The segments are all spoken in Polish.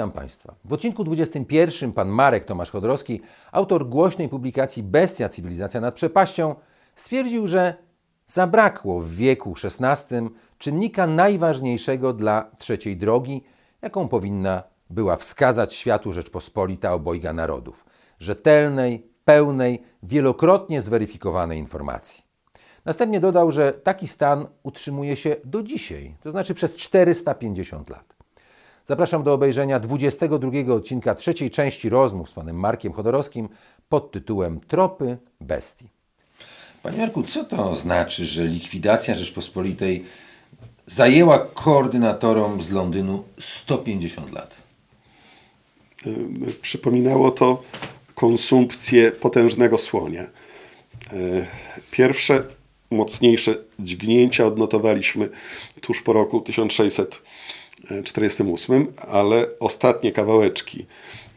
Witam Państwa. W odcinku 21 pan Marek Tomasz Chodorowski, autor głośnej publikacji Bestia Cywilizacja nad przepaścią, stwierdził, że zabrakło w wieku XVI czynnika najważniejszego dla trzeciej drogi, jaką powinna była wskazać światu Rzeczpospolita obojga narodów rzetelnej, pełnej, wielokrotnie zweryfikowanej informacji. Następnie dodał, że taki stan utrzymuje się do dzisiaj, to znaczy przez 450 lat. Zapraszam do obejrzenia 22 odcinka trzeciej części rozmów z panem Markiem Chodorowskim pod tytułem Tropy Bestii. Panie Marku, co to znaczy, że likwidacja Rzeczpospolitej zajęła koordynatorom z Londynu 150 lat? Przypominało to konsumpcję potężnego słonia. E, Pierwsze mocniejsze dźgnięcia odnotowaliśmy tuż po roku 1648, ale ostatnie kawałeczki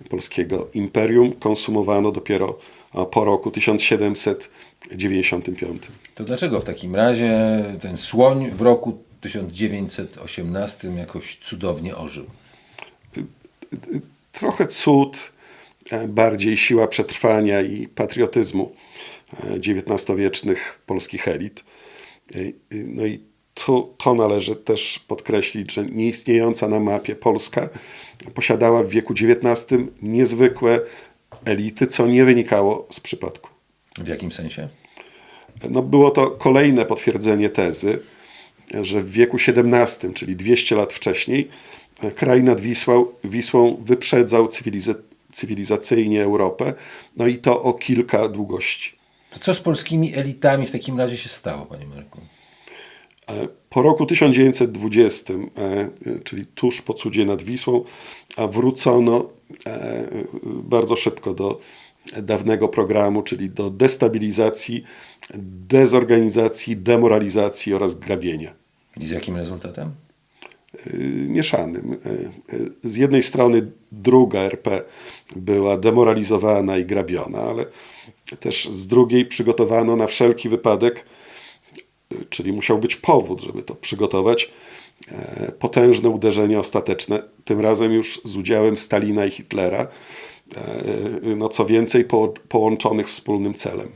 polskiego imperium konsumowano dopiero po roku 1795. To dlaczego w takim razie ten słoń w roku 1918 jakoś cudownie ożył? trochę cud, bardziej siła przetrwania i patriotyzmu XIX-wiecznych polskich elit. No i to, to należy też podkreślić, że nieistniejąca na mapie Polska posiadała w wieku XIX niezwykłe elity, co nie wynikało z przypadku. W jakim sensie? No, było to kolejne potwierdzenie tezy, że w wieku XVII, czyli 200 lat wcześniej, kraj nad Wisłą, Wisłą wyprzedzał cywiliza- cywilizacyjnie Europę, no i to o kilka długości. To co z polskimi elitami w takim razie się stało, panie Marku? E, Po roku 1920, e, czyli tuż po cudzie nad Wisłą, a wrócono e, bardzo szybko do dawnego programu, czyli do destabilizacji, dezorganizacji, demoralizacji oraz grabienia. I z jakim rezultatem? mieszanym. Z jednej strony druga RP była demoralizowana i grabiona, ale też z drugiej przygotowano na wszelki wypadek, czyli musiał być powód, żeby to przygotować, e, potężne uderzenie ostateczne, tym razem już z udziałem Stalina i Hitlera, e, no co więcej po, połączonych wspólnym celem.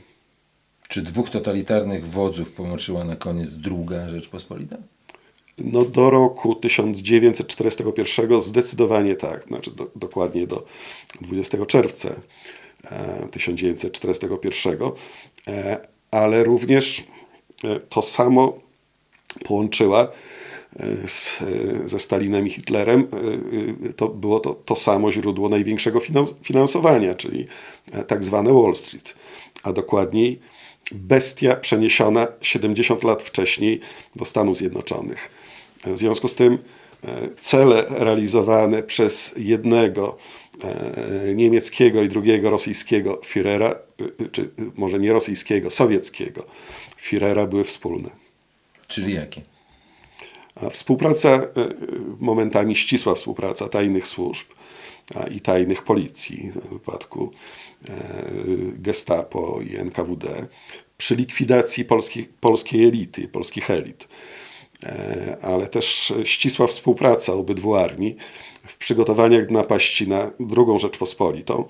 Czy dwóch totalitarnych wodzów połączyła na koniec druga Rzeczpospolita? No do roku 1941 zdecydowanie tak, znaczy do, dokładnie do 20 czerwca e, 1941, e, ale również e, to samo połączyła e, z, e, ze Stalinem i Hitlerem. E, e, To było to, to samo źródło największego finans- finansowania, czyli e, tak zwane Wall Street, a dokładniej bestia przeniesiona 70 lat wcześniej do Stanów Zjednoczonych. W związku z tym e, cele realizowane przez jednego e, niemieckiego i drugiego rosyjskiego Führera, e, czy e, może nie rosyjskiego, sowieckiego Führera były wspólne. Czyli jakie? A współpraca, e, momentami ścisła współpraca tajnych służb i tajnych policji, w wypadku e, Gestapo i NKWD, przy likwidacji polskich, polskiej elity, polskich elit, E, ale też ścisła współpraca obydwu armii w przygotowaniach napaści na II Rzeczpospolitą.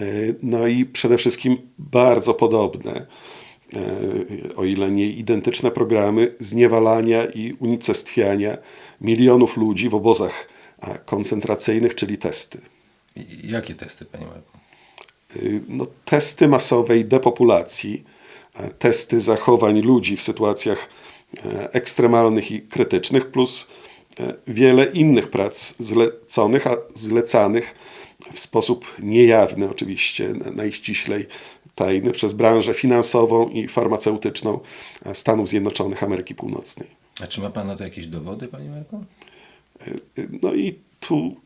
E, No i przede wszystkim bardzo podobne, e, o ile nie identyczne programy zniewalania i unicestwiania milionów ludzi w obozach koncentracyjnych, czyli testy. Jakie testy, panie Marku? Y, no, testy masowej depopulacji, testy zachowań ludzi w sytuacjach e, ekstremalnych i krytycznych, plus e, wiele innych prac zleconych, a zlecanych w sposób niejawny, oczywiście, na- najściślej tajny, przez branżę finansową i farmaceutyczną e, Stanów Zjednoczonych Ameryki Północnej. A czy ma pan na to jakieś dowody, panie Marku? No i tu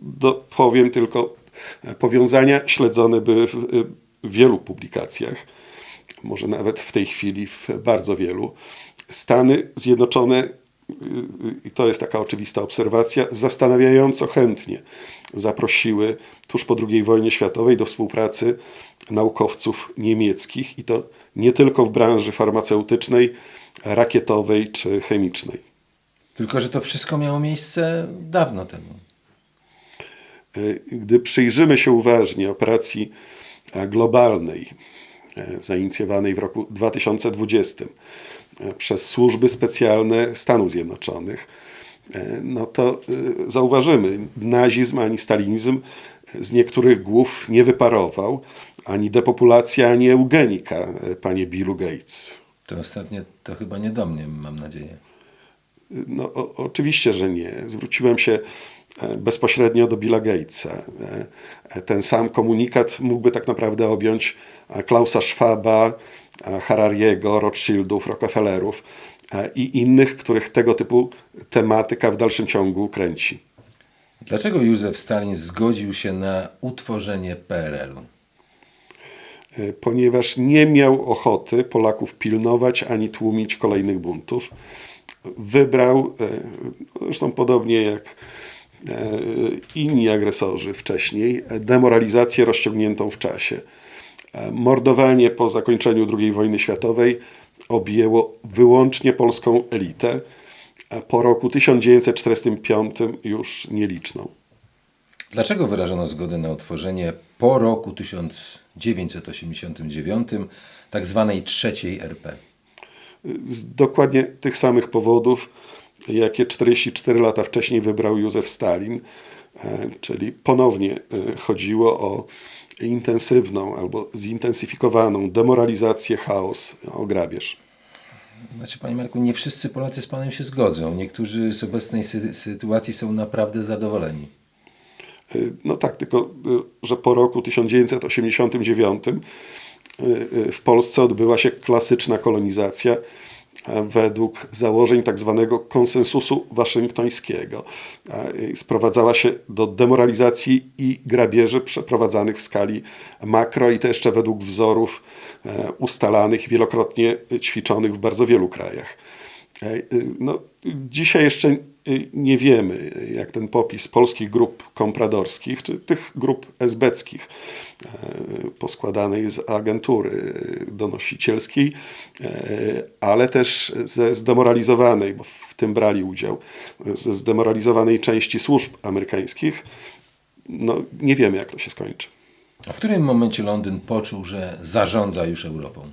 do, powiem tylko, e, powiązania śledzone były w, w wielu publikacjach, może nawet w tej chwili w bardzo wielu. Stany Zjednoczone, i to jest taka oczywista obserwacja, zastanawiająco chętnie zaprosiły tuż po II wojnie światowej do współpracy naukowców niemieckich i to nie tylko w branży farmaceutycznej, rakietowej czy chemicznej. Tylko, że to wszystko miało miejsce dawno temu. Gdy przyjrzymy się uważnie operacji e, globalnej e, zainicjowanej w roku 2020 e, przez służby specjalne Stanów Zjednoczonych, no to zauważymy, nazizm ani stalinizm z niektórych głów nie wyparował, ani depopulacja, ani eugenika, panie Billu Gates. To ostatnie to chyba nie do mnie, mam nadzieję. No, o, oczywiście, że nie. Zwróciłem się e, bezpośrednio do Billa Gatesa. E, Ten sam komunikat mógłby tak naprawdę objąć e, Klausa Schwaba, e, Harariego, Rothschildów, Rockefellerów e, i innych, których tego typu tematyka w dalszym ciągu kręci. Dlaczego Józef Stalin zgodził się na utworzenie PRL-u? E, Ponieważ nie miał ochoty Polaków pilnować ani tłumić kolejnych buntów, wybrał, e, zresztą podobnie jak e, inni agresorzy wcześniej, demoralizację rozciągniętą w czasie. E, Mordowanie po zakończeniu II wojny światowej objęło wyłącznie polską elitę, a po roku 1945 już nieliczną. Dlaczego wyrażono zgodę na utworzenie po roku 1989 tak zwanej trzeciej RP? z dokładnie tych samych powodów, jakie 44 lata wcześniej wybrał Józef Stalin, e, czyli ponownie e, chodziło o intensywną albo zintensyfikowaną demoralizację, chaos, o grabież. Znaczy, panie Marku, nie wszyscy Polacy z panem się zgodzą. Niektórzy z obecnej sy- sytuacji są naprawdę zadowoleni. E, No tak, tylko że po roku 1989 e, e, w Polsce odbyła się klasyczna kolonizacja według założeń tak zwanego konsensusu waszyngtońskiego. E, Sprowadzała się do demoralizacji i grabieży przeprowadzanych w skali makro i to jeszcze według wzorów e, ustalanych, wielokrotnie ćwiczonych w bardzo wielu krajach. Y, No, dzisiaj jeszcze y, nie wiemy, jak ten popis polskich grup kompradorskich, czy tych grup esbeckich, e, poskładanej z agentury donosicielskiej, e, ale też ze zdemoralizowanej, bo w tym brali udział, ze zdemoralizowanej części służb amerykańskich, no, nie wiemy, jak to się skończy. A w którym momencie Londyn poczuł, że zarządza już Europą?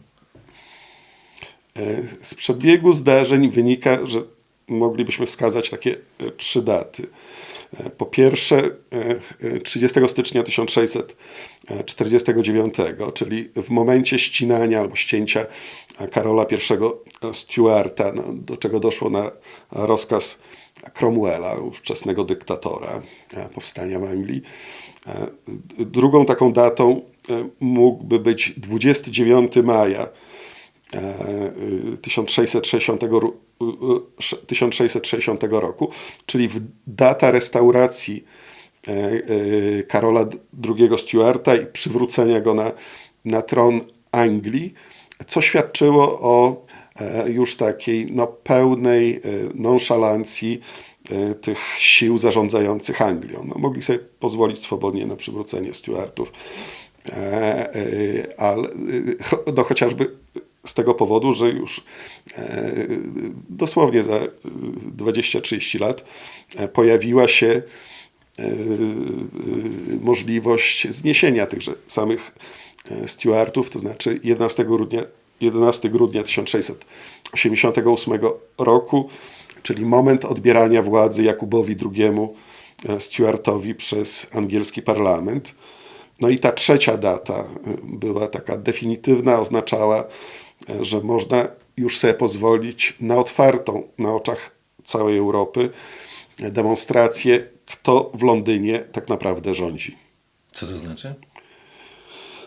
E, Z przebiegu zdarzeń wynika, że moglibyśmy wskazać takie e, trzy daty. E, Po pierwsze, e, e, 30 stycznia 1649, czyli w momencie ścinania albo ścięcia Karola I Stuarta, no, do czego doszło na rozkaz Cromwella, ówczesnego dyktatora powstania w Anglii. Drugą taką datą mógłby być 29 maja 1660, ru- e, 1660 roku, czyli w data restauracji e, e, Karola II Stuarta i przywrócenia go na, na tron Anglii, co świadczyło o e, już takiej no, pełnej e, nonszalancji e, tych sił zarządzających Anglią. No, mogli sobie pozwolić swobodnie na przywrócenie Stuartów, e, e, ale e, no, chociażby z tego powodu, że już e, dosłownie za e, 20-30 lat e, pojawiła się e, e, możliwość zniesienia tychże samych e, Stuartów, to znaczy 11 grudnia, 11 grudnia 1688 roku, czyli moment odbierania władzy Jakubowi II e, Stuartowi przez angielski parlament. No i ta trzecia data była taka definitywna, oznaczała, e, że można już sobie pozwolić na otwartą na oczach całej Europy e, demonstrację, kto w Londynie tak naprawdę rządzi. Co to znaczy?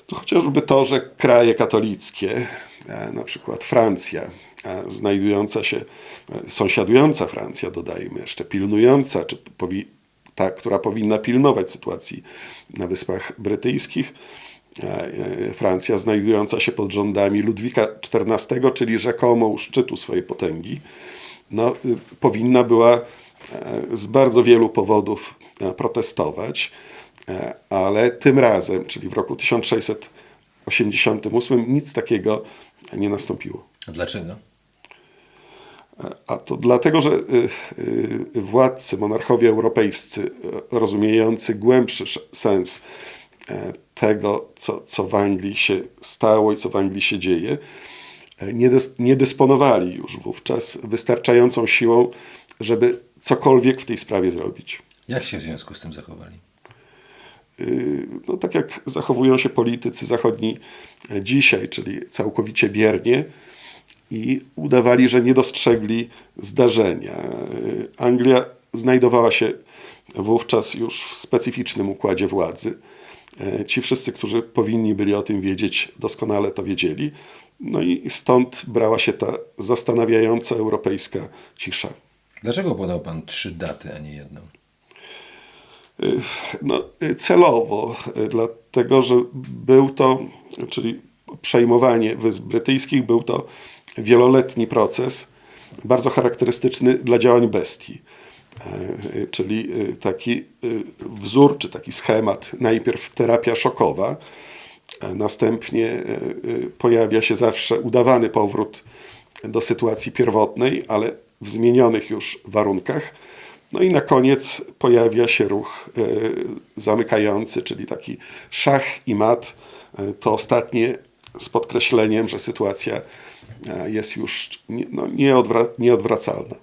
To chociażby to, że kraje katolickie, e, na przykład Francja, e, znajdująca się, e, sąsiadująca Francja, dodajmy jeszcze, pilnująca, czy powi, ta, która powinna pilnować sytuacji na Wyspach Brytyjskich, e, e, Francja znajdująca się pod rządami Ludwika XIV, czyli rzekomo u szczytu swojej potęgi, no, y, powinna była e, z bardzo wielu powodów e, protestować, e, ale tym razem, czyli w roku 1688, nic takiego nie nastąpiło. A dlaczego? A to dlatego, że y, y, władcy, monarchowie europejscy, rozumiejący głębszy sz- sens e, tego, co, co w Anglii się stało i co w Anglii się dzieje, e, nie, dys, nie dysponowali już wówczas wystarczającą siłą, żeby cokolwiek w tej sprawie zrobić. Jak się w związku z tym zachowali? Y, no, tak jak zachowują się politycy zachodni e, dzisiaj, czyli całkowicie biernie i udawali, że nie dostrzegli zdarzenia. Anglia znajdowała się wówczas już w specyficznym układzie władzy. E, Ci wszyscy, którzy powinni byli o tym wiedzieć, doskonale to wiedzieli. No i stąd brała się ta zastanawiająca europejska cisza. Dlaczego podał pan trzy daty, a nie jedną? No, y, celowo, dlatego że był to, czyli przejmowanie Wysp Brytyjskich, był to wieloletni proces, bardzo charakterystyczny dla działań bestii. E, y, Czyli y, taki wzór, czy taki schemat, najpierw terapia szokowa, e, następnie e, pojawia się zawsze udawany powrót do sytuacji pierwotnej, ale w zmienionych już warunkach. No i na koniec pojawia się ruch e, zamykający, czyli taki szach i mat. E, To ostatnie z podkreśleniem, że sytuacja e, jest już no, nieodwra- nieodwracalna.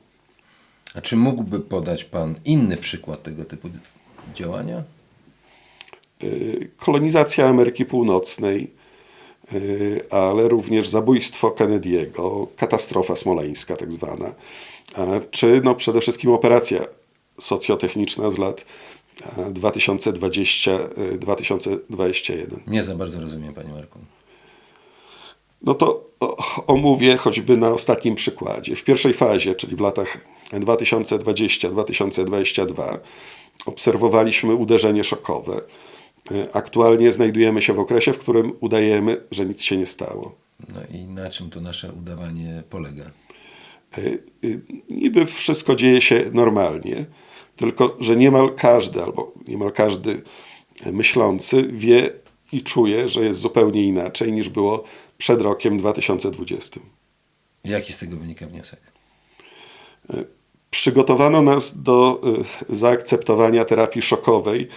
A czy mógłby podać pan inny przykład tego typu działania? Y, kolonizacja Ameryki Północnej, y, ale również zabójstwo Kennedy'ego, katastrofa smoleńska tak zwana, czy no przede wszystkim operacja socjotechniczna z lat a, 2020-2021. Nie za bardzo rozumiem, panie Marku. No to omówię choćby na ostatnim przykładzie. W pierwszej fazie, czyli w latach 2020-2022, obserwowaliśmy uderzenie szokowe. Y, Aktualnie znajdujemy się w okresie, w którym udajemy, że nic się nie stało. No i na czym to nasze udawanie polega? Y, y, Niby wszystko dzieje się normalnie, tylko że niemal każdy albo niemal każdy myślący wie i czuje, że jest zupełnie inaczej niż było przed rokiem 2020. Jaki z tego wynika wniosek? Przygotowano nas do y, zaakceptowania terapii szokowej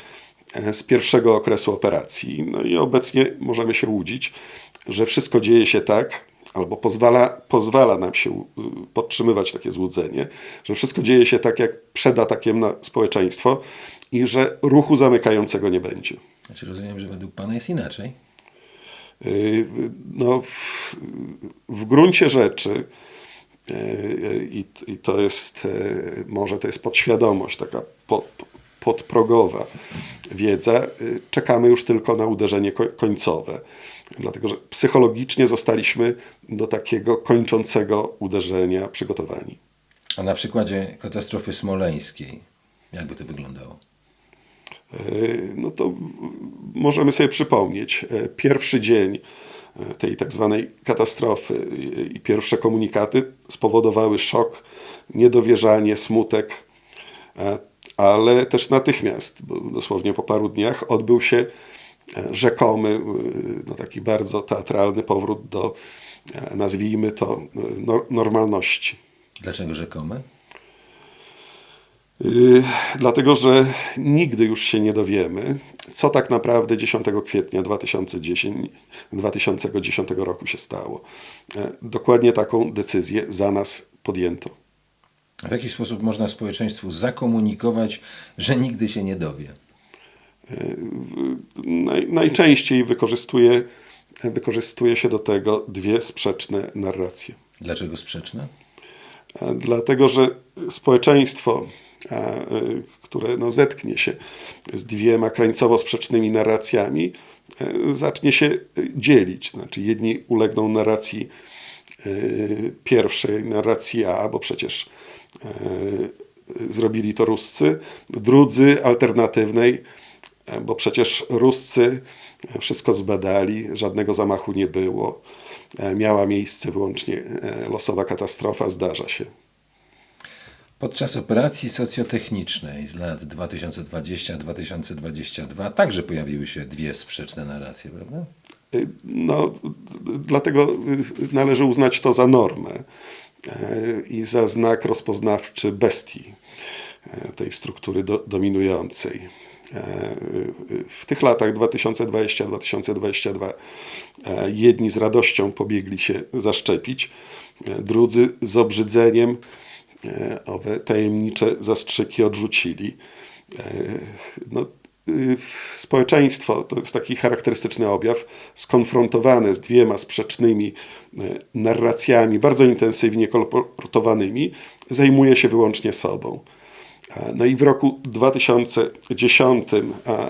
e, z pierwszego okresu operacji. No i obecnie możemy się łudzić, że wszystko dzieje się tak, albo pozwala, pozwala nam się y, podtrzymywać takie złudzenie, że wszystko dzieje się tak, jak przed atakiem na społeczeństwo i że ruchu zamykającego nie będzie. Znaczy rozumiem, że według pana jest inaczej. Y, No, w, w gruncie rzeczy, i, i to jest, y, może to jest podświadomość, taka po, podprogowa wiedza, y, czekamy już tylko na uderzenie ko- końcowe. Dlatego, że psychologicznie zostaliśmy do takiego kończącego uderzenia przygotowani. A na przykładzie katastrofy smoleńskiej, jakby to wyglądało? No to możemy sobie przypomnieć pierwszy dzień tej tak zwanej katastrofy y, i pierwsze komunikaty spowodowały szok, niedowierzanie, smutek, e, ale też natychmiast, dosłownie po paru dniach, odbył się e, rzekomy, y, no taki bardzo teatralny powrót do, e, nazwijmy to, y, nor- normalności. Dlaczego rzekome? Yy, Dlatego, że nigdy już się nie dowiemy, co tak naprawdę 10 kwietnia 2010, 2010 roku się stało. E, Dokładnie taką decyzję za nas podjęto. W jaki sposób można społeczeństwu zakomunikować, że nigdy się nie dowie? Naj, najczęściej wykorzystuje, wykorzystuje się do tego dwie sprzeczne narracje. Dlaczego sprzeczne? A Dlatego, że społeczeństwo, które no, zetknie się z dwiema krańcowo sprzecznymi narracjami, e, zacznie się y, dzielić. Znaczy, jedni ulegną narracji pierwszej, narracji A, bo przecież e, zrobili to Ruscy, drudzy alternatywnej, e, bo przecież Ruscy wszystko zbadali, żadnego zamachu nie było. E, Miała miejsce wyłącznie e, losowa katastrofa, zdarza się. Podczas operacji socjotechnicznej z lat 2020-2022 także pojawiły się dwie sprzeczne narracje, prawda? Y, No, dlatego y, należy uznać to za normę. i za znak rozpoznawczy bestii tej struktury do, dominującej. W tych latach 2020-2022 e, jedni z radością pobiegli się zaszczepić, drudzy z obrzydzeniem owe tajemnicze zastrzyki odrzucili. E, No, y, społeczeństwo to jest taki charakterystyczny objaw, skonfrontowane z dwiema sprzecznymi e, narracjami, bardzo intensywnie kolportowanymi, zajmuje się wyłącznie sobą. E, No i w roku 2010 a, a,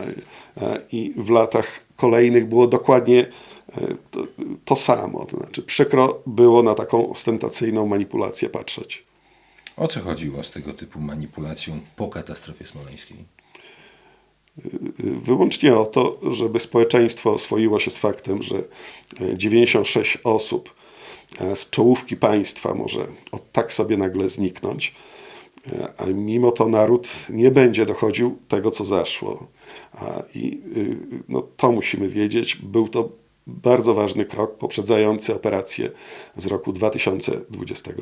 i w latach kolejnych było dokładnie e, to, to samo. To znaczy, przykro było na taką ostentacyjną manipulację patrzeć. O co chodziło z tego typu manipulacją po katastrofie smoleńskiej? wyłącznie o to, żeby społeczeństwo oswoiło się z faktem, że e, 96 osób e, z czołówki państwa może od tak sobie nagle zniknąć, e, a mimo to naród nie będzie dochodził tego, co zaszło. I y, no, to musimy wiedzieć. Był to bardzo ważny krok poprzedzający operację z roku 2020.